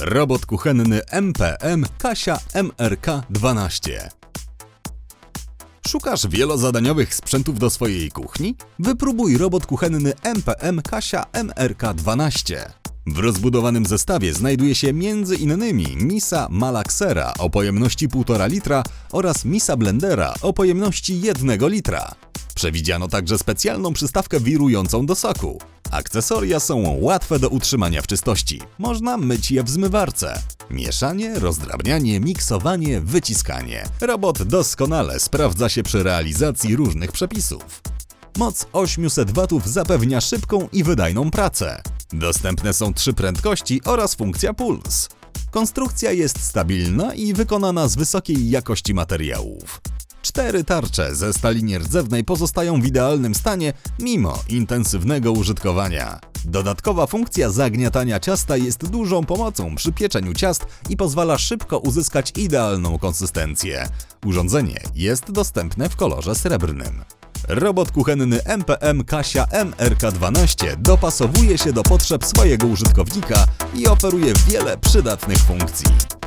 Robot kuchenny MPM Kasia MRK12. Szukasz wielozadaniowych sprzętów do swojej kuchni? Wypróbuj robot kuchenny MPM Kasia MRK12. W rozbudowanym zestawie znajduje się m.in. Misa Malaxera o pojemności 1,5 litra oraz Misa Blendera o pojemności 1 litra. Przewidziano także specjalną przystawkę wirującą do soku. Akcesoria są łatwe do utrzymania w czystości. Można myć je w zmywarce. Mieszanie, rozdrabnianie, miksowanie, wyciskanie. Robot doskonale sprawdza się przy realizacji różnych przepisów. Moc 800 W zapewnia szybką i wydajną pracę. Dostępne są trzy prędkości oraz funkcja puls. Konstrukcja jest stabilna i wykonana z wysokiej jakości materiałów. Cztery tarcze ze stali nierdzewnej pozostają w idealnym stanie mimo intensywnego użytkowania. Dodatkowa funkcja zagniatania ciasta jest dużą pomocą przy pieczeniu ciast i pozwala szybko uzyskać idealną konsystencję. Urządzenie jest dostępne w kolorze srebrnym. Robot kuchenny MPM Kasia MRK12 dopasowuje się do potrzeb swojego użytkownika i oferuje wiele przydatnych funkcji.